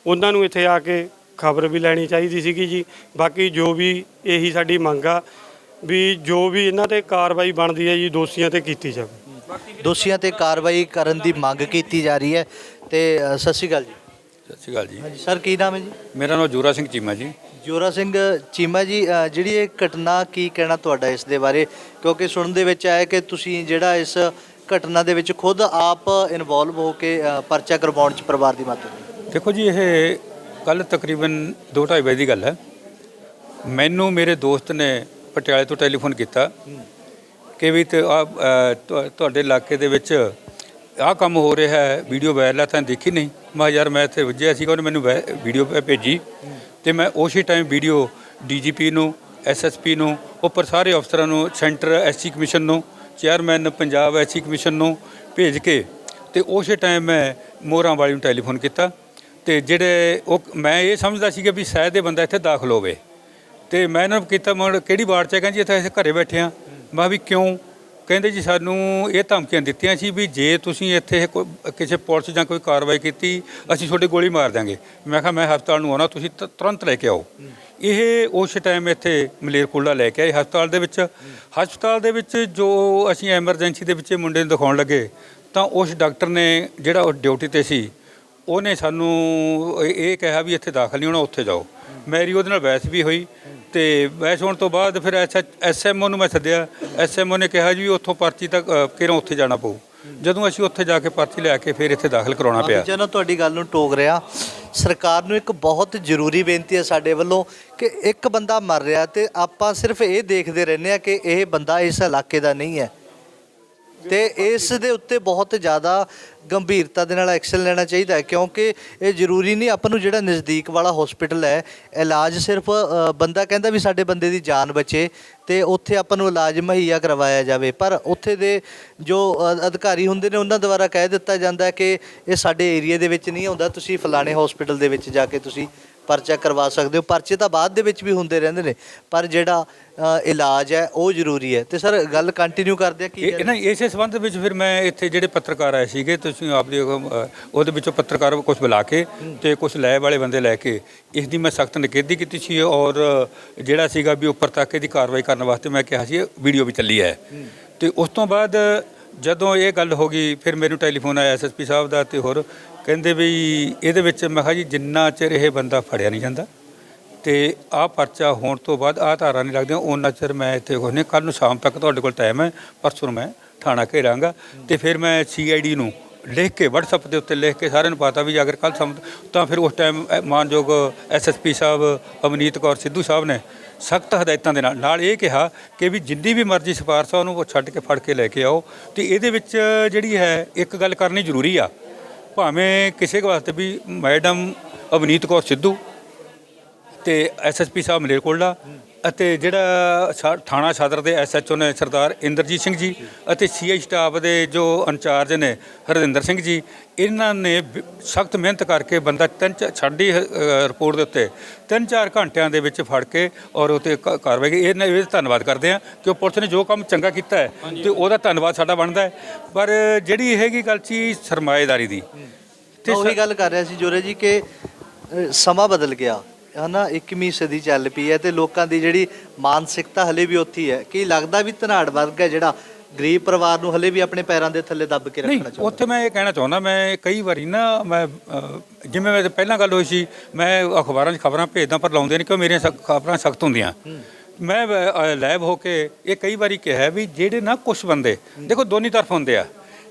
ਉਹਨਾਂ ਨੂੰ ਇੱਥੇ ਆ ਕੇ ਖਬਰ ਵੀ ਲੈਣੀ ਚਾਹੀਦੀ ਸੀਗੀ ਜੀ। ਬਾਕੀ ਜੋ ਵੀ ਇਹੀ ਸਾਡੀ ਮੰਗ ਆ ਵੀ ਜੋ ਵੀ ਇਹਨਾਂ ਤੇ ਕਾਰਵਾਈ ਬਣਦੀ ਹੈ ਜੀ ਦੋਸ਼ੀਆਂ ਤੇ ਕੀਤੀ ਜਾਵੇ। ਦੋਸ਼ੀਆਂ ਤੇ ਕਾਰਵਾਈ ਕਰਨ ਦੀ ਮੰਗ ਕੀਤੀ ਜਾ ਰਹੀ ਹੈ ਤੇ ਅ, ਸਤਿ ਸ਼੍ਰੀ ਅਕਾਲ ਜੀ। ਸਤਿ ਸ਼੍ਰੀ ਅਕਾਲ ਜੀ। ਹਾਂਜੀ ਸਰ ਕੀ ਨਾਮ ਹੈ ਜੀ? ਮੇਰਾ ਨਾਮ ਜੋਰਾ ਸਿੰਘ ਚੀਮਾ ਜੀ। ਜੋਰਾ ਸਿੰਘ ਚੀਮਾ ਜੀ ਅ, ਜਿਹੜੀ ਇਹ ਘਟਨਾ ਕੀ ਕਹਿਣਾ ਤੁਹਾਡਾ ਇਸ ਦੇ ਬਾਰੇ? ਕਿਉਂਕਿ ਸੁਣਨ ਦੇ ਵਿੱਚ ਆਇਆ ਕਿ ਤੁਸੀਂ ਜਿਹੜਾ ਇਸ ਘਟਨਾ ਦੇ ਵਿੱਚ ਖੁਦ ਆਪ ਇਨਵੋਲਵ ਹੋ ਕੇ ਅ, ਪਰਚਾ ਕਰਵਾਉਣ ਚ ਪਰਿਵਾਰ ਦੀ ਮਦਦ ਕੀਤੀ ਦੇਖੋ ਜੀ ਇਹ ਕੱਲ ਤਕਰੀਬਨ 2:30 ਵਜੇ ਦੀ ਗੱਲ ਹੈ। ਮੈਨੂੰ ਮੇਰੇ ਦੋਸਤ ਨੇ ਪਟਿਆਲੇ ਤੋਂ ਟੈਲੀਫੋਨ ਕੀਤਾ ਕਿ ਵੀ ਤੇ ਆ ਤੁਹਾਡੇ ਇਲਾਕੇ ਦੇ ਵਿੱਚ ਆਹ ਕੰਮ ਹੋ ਰਿਹਾ ਹੈ, ਵੀਡੀਓ ਵਾਇਰਲ ਆ, ਤਾਂ ਦੇਖੀ ਨਹੀਂ। ਮੈਂ ਯਾਰ, ਮੈਂ ਇੱਥੇ ਵੱਜਿਆ ਸੀਗਾ, ਉਹਨੇ ਮੈਨੂੰ ਵੀਡੀਓ ਭੇਜੀ ਤੇ ਮੈਂ ਉਸੇ ਟਾਈਮ ਵੀਡੀਓ ਡੀਜੀਪੀ ਨੂੰ ਐਸਐਸਪੀ ਨੂੰ, ਉੱਪਰ ਸਾਰੇ ਅਫਸਰਾਂ ਨੂੰ, ਸੈਂਟਰ ਐਸਸੀ ਕਮਿਸ਼ਨ ਨੂੰ, ਚੇਅਰਮੈਨ ਪੰਜਾਬ ਐਸਸੀ ਕਮਿਸ਼ਨ ਨੂੰ ਭੇਜ ਕੇ ਤੇ ਉਸੇ ਟਾਈਮ ਮੈਂ ਮੋਹਰਾਂ ਵਾਲੀ ਨੂੰ ਟੈਲੀਫੋਨ ਕੀਤਾ ਤੇ ਜਿਹੜੇ ਉਹ, ਮੈਂ ਇਹ ਸਮਝਦਾ ਸੀ ਕਿ ਵੀ ਸ਼ਾਇਦ ਇਹ ਬੰਦਾ ਇੱਥੇ ਦਾਖਲ ਹੋਵੇ। ਤੇ ਮੈਂ ਇਹਨਾਂ ਨੂੰ ਕੀਤਾ, ਮੈਂ ਕਿਹੜੀ ਵਾਰਡ ਚ ਹੈ ਕਹਿੰਦੀ ਇੱਥੇ ਅਸੀਂ ਘਰੇ ਬੈਠੇ ਆ ਮੈਂ ਕਿਹਾ ਵੀ ਕਿਉਂ? ਕਹਿੰਦੇ ਜੀ ਸਾਨੂੰ ਇਹ ਧਮਕੀਆਂ ਦਿੱਤੀਆਂ ਸੀ ਵੀ ਜੇ ਤੁਸੀਂ ਇੱਥੇ ਕੋਈ- ਕਿਸੇ ਪੁਲਿਸ ਜਾਂ ਕੋਈ ਕਾਰਵਾਈ ਕੀਤੀ, ਅਸੀਂ ਤੁਹਾਡੇ ਗੋਲੀ ਮਾਰ ਦਾਂਗੇ ਮੈਂ ਕਿਹਾ, ਮੈਂ ਹਸਪਤਾਲ ਨੂੰ ਆਉਣਾ, ਤੁਸੀਂ ਤ- ਤੁਰੰਤ ਲੈ ਕੇ ਆਓ। ਇਹ ਉਸ ਟਾਈਮ ਇੱਥੇ ਮਲੇਰਕੋਟਲਾ ਲੈ ਕੇ ਆਏ ਹਸਪਤਾਲ ਦੇ ਵਿੱਚ। ਹਸਪਤਾਲ ਦੇ ਵਿੱਚ ਜੋ ਅਸੀਂ ਐਮਰਜੈਂਸੀ ਦੇ ਵਿੱਚ ਇਹ ਮੁੰਡੇ ਨੂੰ ਦਿਖਾਉਣ ਲੱਗੇ, ਤਾਂ ਉਸ ਡਾਕਟਰ ਨੇ ਜਿਹੜਾ ਉਹ ਡਿਊਟੀ ਤੇ ਸੀ, ਉਹਨੇ ਸਾਨੂੰ ਇਹ ਇਹ ਕਿਹਾ ਵੀ ਇੱਥੇ ਦਾਖਲ ਨਹੀਂ ਹੋਣਾ, ਉੱਥੇ ਜਾਓ। ਮੇਰੀ ਉਹਦੇ ਨਾਲ ਬਹਿਸ ਵੀ ਹੋਈ। ਤੇ ਬਹਿਸ ਹੋਣ ਤੋਂ ਬਾਅਦ ਫਿਰ ਐਸਐਮਓ ਨੂੰ ਮੈਂ ਸੱਦਿਆ। ਐਸਐਮਓ ਨੇ ਕਿਹਾ ਜੀ ਉੱਥੋਂ ਪਰਚੀ ਤੱਕ ਕਿਹੜਾ ਉੱਥੇ ਜਾਣਾ ਪਊ। ਜਦੋਂ ਅਸੀਂ ਉੱਥੇ ਜਾ ਕੇ ਪਰਚੀ ਲਿਆ ਕੇ ਫਿਰ ਇੱਥੇ ਦਾਖਲ ਕਰਾਉਣਾ ਪਿਆ। ਜਦੋਂ ਤੁਹਾਡੀ ਗੱਲ ਨੂੰ ਟੋਕ ਰਿਹਾ। ਸਰਕਾਰ ਨੂੰ ਇੱਕ ਬਹੁਤ ਜ਼ਰੂਰੀ ਬੇਨਤੀ ਹੈ ਸਾਡੇ ਵੱਲੋਂ ਕਿ ਇੱਕ ਬੰਦਾ ਮਰ ਰਿਹਾ ਤੇ ਆਪਾਂ ਸਿਰਫ ਇਹ ਦੇਖਦੇ ਰਹਿੰਦੇ ਆ ਕਿ ਇਹ ਬੰਦਾ ਇਸ ਇਲਾਕੇ ਦਾ ਨਹੀਂ ਹੈ। ਤੇ ਇਸ ਦੇ ਉੱਤੇ ਬਹੁਤ ਜ਼ਿਆਦਾ ਗੰਭੀਰਤਾ ਦੇ ਨਾਲ ਐਕਸ਼ਨ ਲੈਣਾ ਚਾਹੀਦਾ ਹੈ ਕਿਉਂਕਿ ਇਹ ਜ਼ਰੂਰੀ ਨਹੀਂ ਆਪਾਂ ਨੂੰ ਜਿਹੜਾ ਨਜ਼ਦੀਕ ਵਾਲਾ ਹਸਪੀਟਲ ਹੈ ਇਲਾਜ ਸਿਰਫ ਅ, ਬੰਦਾ ਕਹਿੰਦਾ ਵੀ ਸਾਡੇ ਬੰਦੇ ਦੀ ਜਾਨ ਬਚੇ ਤੇ ਉੱਥੇ ਆਪਾਂ ਨੂੰ ਇਲਾਜ ਮੁਹੱਈਆ ਕਰਵਾਇਆ ਜਾਵੇ। ਪਰ ਉੱਥੇ ਦੇ ਜੋ ਅ, ਅਧਿਕਾਰੀ ਹੁੰਦੇ ਨੇ ਉਹਨਾਂ ਦੁਆਰਾ ਕਹਿ ਦਿੱਤਾ ਜਾਂਦਾ ਹੈ ਕਿ ਇਹ ਸਾਡੇ ਏਰੀਆ ਦੇ ਵਿੱਚ ਨਹੀਂ ਆਉਂਦਾ ਤੁਸੀਂ ਫਲਾਣੇ ਹਸਪੀਟਲ ਦੇ ਵਿੱਚ ਜਾ ਕੇ ਤੁਸੀਂ ਪਰਚਾ ਕਰਵਾ ਸਕਦੇ ਹੋ। ਪਰਚੇ ਤਾਂ ਬਾਅਦ ਦੇ ਵਿੱਚ ਵੀ ਹੁੰਦੇ ਰਹਿੰਦੇ ਨੇ ਪਰ ਜਿਹੜਾ ਅ, ਇਲਾਜ ਹੈ ਉਹ ਜ਼ਰੂਰੀ ਹੈ। ਤੇ ਸਰ ਗੱਲ ਕੰਟੀਨਿਊ ਕਰਦੇ ਆ ਕੀ ਇਹ ਨਾ ਇਸੇ ਸੰਬੰਧ ਵਿੱਚ ਫਿਰ ਮੈਂ ਇੱਥੇ ਜਿਹੜੇ ਪੱਤਰਕਾਰ ਆਏ ਸੀਗੇ ਤੁਸੀਂ ਆਪਦੇ ਉਹ, ਅ, ਉਹਦੇ ਵਿੱਚੋਂ ਪੱਤਰਕਾਰ ਕੁਝ ਬੁਲਾ ਕੇ ਤੇ ਕੁਝ ਲੈ ਵਾਲੇ ਬੰਦੇ ਲੈ ਕੇ ਇਸ ਦੀ ਮੈਂ ਸਖਤ ਨਿਖੇਧੀ ਕੀਤੀ ਸੀ ਔਰ ਜਿਹੜਾ ਸੀਗਾ ਵੀ ਉੱਪਰ ਤੱਕ ਇਹਦੀ ਕਾਰਵਾਈ ਕਰਨ ਵਾਸਤੇ ਮੈਂ ਕਿਹਾ ਸੀ ਵੀਡੀਓ ਵੀ ਚੱਲੀ ਹੈ। ਤੇ ਉਸ ਤੋਂ ਬਾਅਦ ਜਦੋਂ ਇਹ ਗੱਲ ਹੋ ਗਈ ਫਿਰ ਮੈਨੂੰ ਟੈਲੀਫੋਨ ਆਇਆ ਐਸਐਸਪੀ ਸਾਹਿਬ ਦਾ ਤੇ ਹੋਰ ਕਹਿੰਦੇ ਵੀ ਇਹਦੇ ਵਿੱਚ ਮੈਂ ਕਿਹਾ ਜੀ ਜਿੰਨਾ ਚਿਰ ਇਹ ਬੰਦਾ ਫੜਿਆ ਨਹੀਂ ਜਾਂਦਾ ਤੇ ਆਹ ਪਰਚਾ ਹੋਣ ਤੋਂ ਬਾਅਦ ਆਹ ਧਾਰਾ ਨਹੀਂ ਲੱਗਦੀਆਂ ਉਹਨਾਂ ਚਿਰ ਮੈਂ ਇੱਥੇ ਕੋਈ ਨਹੀਂ। ਕੱਲ ਨੂੰ ਸ਼ਾਮ ਤੱਕ ਤੁਹਾਡੇ ਕੋਲ ਟਾਈਮ ਹੈ, ਪਰਸੋਂ ਨੂੰ ਮੈਂ ਥਾਣਾ ਘੇਰਾਂਗਾ। ਤੇ ਫਿਰ ਮੈਂ ਸੀਆਈਡੀ ਨੂੰ ਲਿਖ ਕੇ WhatsApp ਦੇ ਉੱਤੇ ਲਿਖ ਕੇ ਸਾਰਿਆਂ ਨੂੰ ਪਤਾ ਵੀ ਅਗਰ ਕੱਲ ਸਮ ਤਾਂ ਫਿਰ ਉਸ ਟਾਈਮ ਮਾਨਯੋਗ ਐਸਐਸਪੀ ਸਾਹਿਬ, ਅਵਨੀਤ ਕੌਰ ਸਿੱਧੂ ਸਾਹਿਬ ਨੇ ਸਖਤ ਹਦਾਇਤਾਂ ਦੇ ਨਾਲ ਨਾਲ ਇਹ ਕਿਹਾ ਕਿ ਵੀ ਜਿੰਨੀ ਵੀ ਮਰਜ਼ੀ ਸਿਫਾਰਸ਼ ਆ ਉਹਨੂੰ ਉਹ ਛੱਡ ਕੇ ਫੜ ਕੇ ਲੈ ਕੇ ਆਓ। ਤੇ ਇਹਦੇ ਵਿੱਚ ਜਿਹੜੀ ਹੈ, ਇੱਕ ਗੱਲ ਕਰਨੀ ਜ਼ਰੂਰੀ ਆ। ਭਾਵੇਂ ਕਿਸੇ ਵਾਸਤੇ ਵੀ ਮੈਡਮ ਅਵਨੀਤ ਕੌਰ ਸਿੱਧੂ ਤੇ ਐਸਐਸਪੀ ਸਾਹਿਬ ਮਲੇਰਕੋਟਲਾ ਅਤੇ ਜਿਹੜਾ ਸਾ- ਥਾਣਾ ਸਦਰ ਦੇ ਐਸਐਚਓ ਨੇ ਸਰਦਾਰ ਇੰਦਰਜੀਤ ਸਿੰਘ ਜੀ ਅਤੇ ਸੀਆਈ ਸਟਾਫ ਦੇ ਜੋ ਇੰਚਾਰਜ ਨੇ ਹਰਜਿੰਦਰ ਸਿੰਘ ਜੀ ਇਹਨਾਂ ਨੇ ਸਖਤ ਮਿਹਨਤ ਕਰਕੇ ਬੰਦਾ ਤਿੰਨ ਚ- ਸਾਡੀ ਅ, ਰਿਪੋਰਟ ਦੇ ਉੱਤੇ ਤਿੰਨ ਚਾਰ ਘੰਟਿਆਂ ਦੇ ਵਿੱਚ ਫੜ ਕੇ ਔਰ ਉਤੇ ਕਾਰਵਾਈ ਕੀਤੀ। ਇਹਨਾਂ ਇਹ ਧੰਨਵਾਦ ਕਰਦੇ ਆ ਕਿ ਉਹ ਪੁਲਿਸ ਨੇ ਜੋ ਕੰਮ ਚੰਗਾ ਕੀਤਾ ਹੈ ਤੇ ਉਹਦਾ ਧੰਨਵਾਦ ਸਾਡਾ ਬਣਦਾ ਹੈ। ਪਰ ਜਿਹੜੀ ਹੈਗੀ ਗੱਲ ਸੀ ਸਰਮਾਏਦਾਰੀ ਦੀ ਤੇ ਉਹੀ ਗੱਲ ਕਰ ਰਿਹਾ ਸੀ ਜੋਰੇ ਜੀ ਕਿ ਅ, ਸਮਾਂ ਬਦਲ ਗਿਆ। ਹਨਾ 21ਵੀਂ ਸਦੀ ਚੱਲ ਪਈ ਹੈ ਤੇ ਲੋਕਾਂ ਦੀ ਜਿਹੜੀ ਮਾਨਸਿਕਤਾ ਹਲੇ ਵੀ ਉੱਥੇ ਹੀ ਕੀ ਲੱਗਦਾ ਵੀ ਧਨਾੜ ਵਰਗ ਹੈ ਜਿਹੜਾ ਗਰੀਬ ਪਰਿਵਾਰ ਨੂੰ ਹਲੇ ਵੀ ਆਪਣੇ ਪੈਰਾਂ ਦੇ ਥੱਲੇ ਦੱਬ ਕੇ ਰੱਖਣਾ ਚਾਹੁੰਦਾ ਉੱਥੇ ਮੈਂ ਇਹ ਕਹਿਣਾ ਚਾਹੁੰਦਾ ਮੈਂ ਕਈ ਵਾਰੀ ਨਾ ਮੈਂ ਜਿਵੇਂ ਮੈਂ ਪਹਿਲਾਂ ਗੱਲ ਹੋਈ ਸੀ ਮੈਂ ਅਖਬਾਰਾਂ 'ਚ ਖਬਰਾਂ ਭੇਜਦਾ ਪਰ ਲਾਉਂਦੇ ਨਹੀਂ ਕਿਉਂ? ਮੇਰੀਆਂ ਖਬਰਾਂ ਸਖਤ ਹੁੰਦੀਆਂ। ਮੈਂ ਲੈਬ ਹੋ ਕੇ ਇਹ ਕਈ ਵਾਰੀ ਕਿਹਾ ਵੀ ਜਿਹੜੇ ਨਾ ਕੁਝ ਬੰਦੇ ਦੇਖੋ ਦੋਨੀ ਤਰਫ ਹੁੰਦੇ ਆ।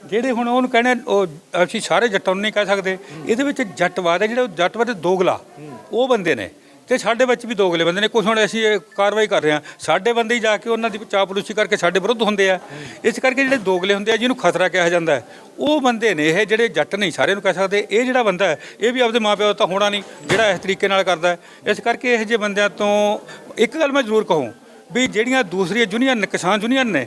ਜਿਹੜੇ ਹੁਣ ਉਹਨੂੰ ਕਹਿੰਦੇ ਉਹ ਅਸੀਂ ਸਾਰੇ ਜੱਟਾਂ ਨੂੰ ਨਹੀਂ ਕਹਿ ਸਕਦੇ। ਇਹਦੇ ਵਿੱਚ ਜੱਟਵਾਦ ਹੈ, ਜਿਹੜਾ ਉਹ ਜੱਟਵਾਦ ਦੋਗਲਾ। ਉਹ ਬੰਦੇ ਨੇ ਤੇ ਸਾਡੇ ਵਿੱਚ ਵੀ ਦੋਗਲੇ ਬੰਦੇ ਨੇ। ਕੁਝ ਹੁਣ ਅਸੀਂ ਇਹ ਕਾਰਵਾਈ ਕਰ ਰਹੇ ਹਾਂ। ਸਾਡੇ ਬੰਦੇ ਹੀ ਜਾ ਕੇ ਉਹਨਾਂ ਦੀ ਚਾਪਲੂਸੀ ਕਰਕੇ ਸਾਡੇ ਵਿਰੁੱਧ ਹੁੰਦੇ ਆ। ਇਸ ਕਰਕੇ ਜਿਹੜੇ ਦੋਗਲੇ ਹੁੰਦੇ ਆ, ਜਿਹਨੂੰ ਖਤਰਾ ਕਿਹਾ ਜਾਂਦਾ ਹੈ, ਉਹ ਬੰਦੇ ਨੇ ਇਹ ਜਿਹੜੇ ਜੱਟ ਨਹੀਂ, ਸਾਰਿਆਂ ਨੂੰ ਕਹਿ ਸਕਦੇ। ਇਹ ਜਿਹੜਾ ਬੰਦਾ ਹੈ, ਇਹ ਵੀ ਆਪਦੇ ਮਾਪਿਆਂ ਤਾਂ ਹੋਣਾ ਨਹੀਂ, ਜਿਹੜਾ ਇਸ ਤਰੀਕੇ ਨਾਲ ਕਰਦਾ ਇਸ ਕਰਕੇ ਇਹ ਜਿਹੇ ਬੰਦਿਆਂ ਤੋਂ ਇੱਕ ਗੱਲ ਮੈਂ ਜ਼ਰੂਰ ਕਹੂੰ, ਵੀ ਜਿਹੜੀਆਂ ਦੂਸਰੀਆਂ ਯੂਨੀਅਨ ਨੇ ਕਿਸਾਨ ਯੂਨੀਅਨ ਨੇ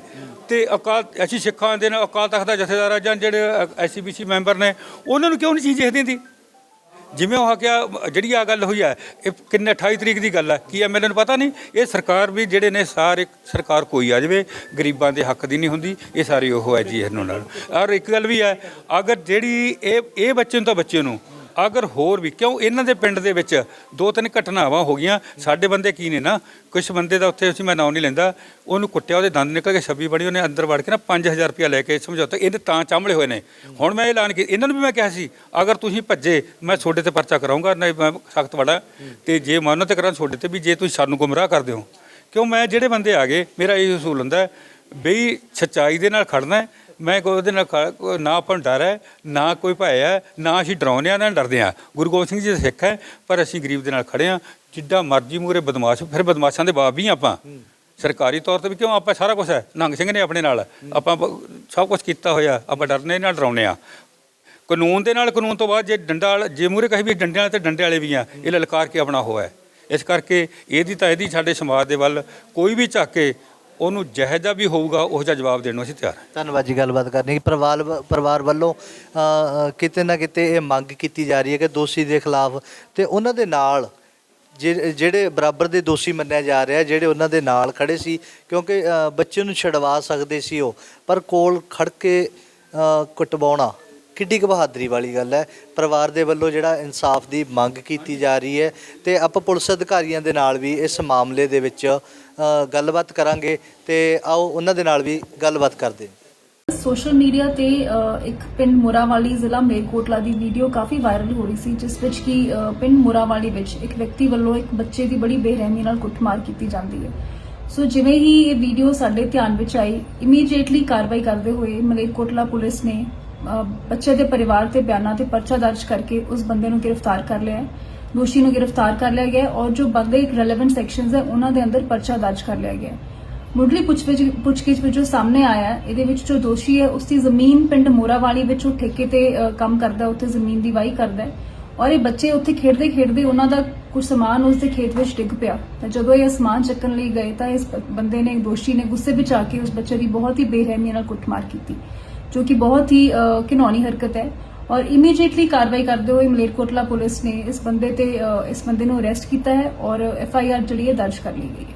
ਤੇ ਅਕਾਲ ਅਸੀਂ ਸਿੱਖਾਂ ਦੇ ਨਾਲ ਅਕਾਲ ਤਖਤ ਦਾ ਜਥੇਦਾਰ ਆ ਜਾਂ ਜਿਹੜੇ ਐਸਸੀਬੀਸੀ ਮੈਂਬਰ ਨੇ, ਉਹਨਾਂ ਨੂੰ ਕਿਉਂ ਨਹੀਂ ਚੀਜ਼ ਦੇਖਦੀ ਦੀ ਜਿਵੇਂ ਉਹ ਕਿਹਾ ਜਿਹੜੀ ਆ ਗੱਲ ਹੋਈ ਹੈ ਇਹ ਕਿੰਨੇ 28 ਤਰੀਕ ਦੀ ਗੱਲ ਹੈ ਕੀ ਐਮਐਲਏ ਨੂੰ ਪਤਾ ਨਹੀਂ? ਇਹ ਸਰਕਾਰ ਵੀ ਜਿਹੜੇ ਨੇ, ਸਾਰੇ ਸਰਕਾਰ ਕੋਈ ਆ ਜਾਵੇ, ਗਰੀਬਾਂ ਦੇ ਹੱਕ ਦੀ ਨਹੀਂ ਹੁੰਦੀ, ਇਹ ਸਾਰੀ ਉਹ ਹੈ ਜੀ ਇਹਨਾਂ ਨਾਲ। ਔਰ ਇੱਕ ਗੱਲ ਵੀ ਹੈ, ਅਗਰ ਜਿਹੜੀ ਇਹ ਇਹ ਬੱਚੇ ਨੂੰ ਤਾਂ ਬੱਚੇ ਨੂੰ ਅਗਰ ਹੋਰ ਵੀ, ਕਿਉਂ ਇਹਨਾਂ ਦੇ ਪਿੰਡ ਦੇ ਵਿੱਚ ਦੋ ਤਿੰਨ ਘਟਨਾਵਾਂ ਹੋ ਗਈਆਂ, ਸਾਡੇ ਬੰਦੇ ਕੀ ਨੇ ਨਾ ਕੁਝ ਬੰਦੇ ਦਾ ਉੱਥੇ ਅਸੀਂ ਮੈਂ ਨਾਮ ਨਹੀਂ ਲੈਂਦਾ, ਉਹਨੂੰ ਕੁੱਟਿਆ, ਉਹਦੇ ਦੰਦ ਨਿਕਲ ਕੇ ਛੱਬੀ ਬਣੀ, ਉਹਨੇ ਅੰਦਰ ਵੜ ਕੇ ਨਾ 5000 ਰੁਪਇਆ ਲੈ ਕੇ ਸਮਝੌਤਾ, ਇਹਦੇ ਤਾਂ ਚਾਂਬਲੇ ਹੋਏ ਨੇ। ਹੁਣ ਮੈਂ ਐਲਾਨ ਕੀ ਇਹਨਾਂ ਨੂੰ ਵੀ ਮੈਂ ਕਿਹਾ ਸੀ, ਅਗਰ ਤੁਸੀਂ ਭੱਜੇ, ਮੈਂ ਤੁਹਾਡੇ ਤੇ ਪਰਚਾ ਕਰਾਉਂਗਾ, ਨਹੀਂ ਮੈਂ ਸਖਤ ਵੜਾ ਤੇ ਜੇ ਮੰਨੋ ਤੇ ਕਰਾਂ ਤੁਹਾਡੇ ਤੇ ਵੀ, ਜੇ ਤੁਸੀਂ ਸਾਨੂੰ ਗੁੰਮਰਾਹ ਕਰਦੇ ਹੋ। ਕਿਉਂ ਮੈਂ ਜਿਹੜੇ ਬੰਦੇ ਆ ਗਏ, ਮੇਰਾ ਇਹ ਅਸੂਲ ਹੁੰਦਾ ਬਈ ਸੱਚਾਈ ਦੇ ਨਾਲ ਖੜਨਾ ਹੈ ਮੈਂ ਕੋਈ ਉਹਦੇ ਨਾਲ ਖੜ- ਕੋਈ ਨਾ ਆਪਾਂ ਨੂੰ ਡਰ ਹੈ ਨਾ ਕੋਈ ਭੈ ਹੈ ਨਾ ਅਸੀਂ ਡਰਾਉਂਦੇ ਆ ਨਾ ਡਰਦੇ ਆ ਗੁਰੂ ਗੋਬਿੰਦ ਸਿੰਘ ਜੀ ਦੇ ਸਿੱਖ ਹੈ ਪਰ ਅਸੀਂ ਗਰੀਬ ਦੇ ਨਾਲ ਖੜੇ ਆ ਜਿੱਦਾਂ ਮਰਜ਼ੀ ਮੂਰੇ ਬਦਮਾਸ਼ ਫਿਰ ਬਦਮਾਸ਼ਾਂ ਦੇ ਬਾਪ ਵੀ ਹਾਂ। ਆਪਾਂ ਸਰਕਾਰੀ ਤੌਰ ਤੇ ਵੀ ਕਿਉਂ ਆਪਾਂ ਸਾਰਾ ਕੁਝ ਹੈ? ਨੰਗ ਸਿੰਘ ਨੇ ਆਪਣੇ ਨਾਲ। ਆਪਾਂ ਬ- ਸਭ ਕੁਝ ਕੀਤਾ ਹੋਇਆ ਆਪਾਂ ਡਰਨੇ ਨਾਲ ਡਰਾਉਨੇ ਆ ਕਾਨੂੰਨ ਦੇ ਨਾਲ ਕਾਨੂੰਨ ਤੋਂ ਬਾਅਦ ਜੇ ਡੰਡਾ ਵਾਲਾ- ਜੇ ਮੂਰੇ ਕਹੀ ਵੀ ਡੰਡੇ ਵਾਲੇ ਤੇ ਡੰਡੇ ਵਾਲੇ ਵੀ ਆ ਇਹ ਲਲਕਾਰ ਕੇ ਆਪਣਾ ਹੋਇਆ ਇਸ ਕਰਕੇ ਇਹਦੀ ਤਾਂ ਇਹਦੀ ਸਾਡੇ ਸਮਾਜ ਦੇ ਵੱਲ ਕੋਈ ਵੀ ਝਾਕ ਕੇ ਉਹਨੂੰ ਜਿਹੋ ਜਿਹਾ ਵੀ ਹੋਊਗਾ ਉਹ ਜਿਹਾ ਜਵਾਬ ਦੇਣ ਨੂੰ ਅਸੀਂ ਤਿਆਰ ਹਾਂ। ਧੰਨਵਾਦ ਜੀ ਗੱਲਬਾਤ ਕਰਨੀ। ਕਿ ਪਰਿਵਾਰ ਪਰਿਵਾਰ ਵੱਲੋਂ ਅ, ਕਿਤੇ ਨਾ ਕਿਤੇ ਇਹ ਮੰਗ ਕੀਤੀ ਜਾ ਰਹੀ ਹੈ ਕਿ ਦੋਸ਼ੀ ਦੇ ਖਿਲਾਫ ਤੇ ਉਹਨਾਂ ਦੇ ਨਾਲ ਜਿ- ਜਿਹੜੇ ਬਰਾਬਰ ਦੇ ਦੋਸ਼ੀ ਮੰਨਿਆ ਜਾ ਰਿਹਾ ਜਿਹੜੇ ਉਹਨਾਂ ਦੇ ਨਾਲ ਖੜੇ ਸੀ ਕਿਉਂਕਿ ਅ, ਬੱਚੇ ਨੂੰ ਛਡਵਾ ਸਕਦੇ ਸੀ ਉਹ ਪਰ ਕੋਲ ਖੜ ਕੇ ਅ, ਕੁਟਵਾਉਣਾ ਕਿੱਡੀ ਕੁ ਬਹਾਦਰੀ ਵਾਲੀ ਗੱਲ ਹੈ। ਪਰਿਵਾਰ ਦੇ ਵੱਲੋਂ ਜਿਹੜਾ ਇਨਸਾਫ ਦੀ ਮੰਗ ਕੀਤੀ ਜਾ ਰਹੀ ਹੈ ਤੇ ਆਪਾਂ ਪੁਲਿਸ ਅਧਿਕਾਰੀਆਂ ਦੇ ਨਾਲ ਵੀ ਇਸ ਮਾਮਲੇ ਦੇ ਵਿੱਚ ਗੱਲਬਾਤ ਕਰਾਂਗੇ ਤੇ ਆਓ ਉਹਨਾਂ ਦੇ ਨਾਲ ਵੀ ਗੱਲਬਾਤ ਕਰਦੇ ਸੋਸ਼ਲ ਮੀਡੀਆ ਤੇ ਇੱਕ ਪਿੰਡ ਮੁਰਾਵਾਲੀ ਜ਼ਿਲ੍ਹਾ ਮੇਰਕੋਟਲਾ ਦੀ ਵੀਡੀਓ ਕਾਫੀ ਵਾਇਰਲ ਹੋ ਰਹੀ ਸੀ, ਜਿਸ ਵਿੱਚ ਕਿ ਪਿੰਡ ਮੁਰਾਵਾਲੀ ਵਿੱਚ ਇੱਕ ਵਿਅਕਤੀ ਵੱਲੋਂ ਇੱਕ ਬੱਚੇ ਦੀ ਬੜੀ ਬੇਰਹਿਮੀ ਨਾਲ ਕੁੱਟਮਾਰ ਕੀਤੀ ਜਾਂਦੀ ਹੈ। ਸੋ ਜਿਵੇਂ ਹੀ ਇਹ ਵੀਡੀਓ ਸਾਡੇ ਧਿਆਨ ਵਿੱਚ ਆਈ ਇਮੀਡੀਏਟਲੀ ਕਾਰਵਾਈ ਕਰਦੇ ਹੋਏ ਮਲੇਰਕੋਟਲਾ ਪੁਲਿਸ ਨੇ ਬੱਚੇ ਦੇ ਪਰਿਵਾਰ ਤੇ ਬਿਆਨਾਂ ਤੇ ਪਰਚਾ ਦਰਜ ਕਰਕੇ ਉਸ ਬੰਦੇ ਨੂੰ ਗ੍ਰਿਫਤਾਰ ਕਰ ਲਿਆ ਹੈ। ਦੋਸ਼ੀ ਨੂੰ ਗ੍ਰਿਫਤਾਰ ਕਰ ਲਿਆ ਗਿਆ ਔਰ ਜੋ ਬੰਦੇ ਰੈਲੇਵੈਂਟ ਸੈਕਸ਼ਨਸ ਹੈ ਉਹਨਾਂ ਦੇ ਅੰਦਰ ਪਰਚਾ ਦਰਜ ਕਰ ਲਿਆ ਗਿਆ ਮੁੱਢਲੀ ਪੁੱਛਗਿੱਛ ਵਿੱਚ ਜੋ ਸਾਹਮਣੇ ਆਇਆ ਇਹਦੇ ਵਿੱਚ ਜੋ ਦੋਸ਼ੀ ਹੈ ਉਸ ਦੀ ਜ਼ਮੀਨ ਪਿੰਡ ਮੋਰਾਵਾਲੀ ਵਿੱਚ ਉਹ ਠੇਕੇ ਤੇ ਕੰਮ ਕਰਦਾ ਉੱਥੇ ਜ਼ਮੀਨ ਦੀ ਵਾਹੀ ਕਰਦਾ ਔਰ ਇਹ ਬੱਚੇ ਉੱਥੇ ਖੇਡਦੇ ਖੇਡਦੇ ਉਹਨਾਂ ਦਾ ਕੁਝ ਸਮਾਨ ਉਸ ਦੇ ਖੇਤ ਵਿੱਚ ਡਿੱਗ ਪਿਆ। ਤਾਂ ਜਦੋਂ ਇਹ ਸਮਾਨ ਚੱਕਣ ਲਈ ਗਏ ਤਾਂ ਇਸ ਬੰਦੇ ਨੇ ਦੋਸ਼ੀ ਨੇ ਗੁੱਸੇ ਵਿੱਚ ਆ ਕੇ ਉਸ ਬੱਚੇ ਦੀ ਬਹੁਤ ਹੀ ਬੇਰਹਿਮੀ ਨਾਲ ਕੁੱਟਮਾਰ ਕੀਤੀ ਜੋ ਕਿ ਬਹੁਤ ਹੀ ਅ, ਘਿਨੌਣੀ ਹਰਕਤ ਹੈ ਔਰ ਇਮੀਡੀਏਟਲੀ ਕਾਰਵਾਈ ਕਰਦੇ ਹੋਏ ਮਲੇਰਕੋਟਲਾ ਪੁਲਿਸ ਨੇ ਇਸ ਬੰਦੇ ਤੇ ਅ, ਇਸ ਬੰਦੇ ਨੂੰ ਅਰੈਸਟ ਕੀਤਾ ਹੈ ਔਰ ਐਫ ਆਈ ਆਰ ਜਿਹੜੀ ਹੈ ਦਰਜ ਕਰ ਲਈ ਗਈ ਹੈ।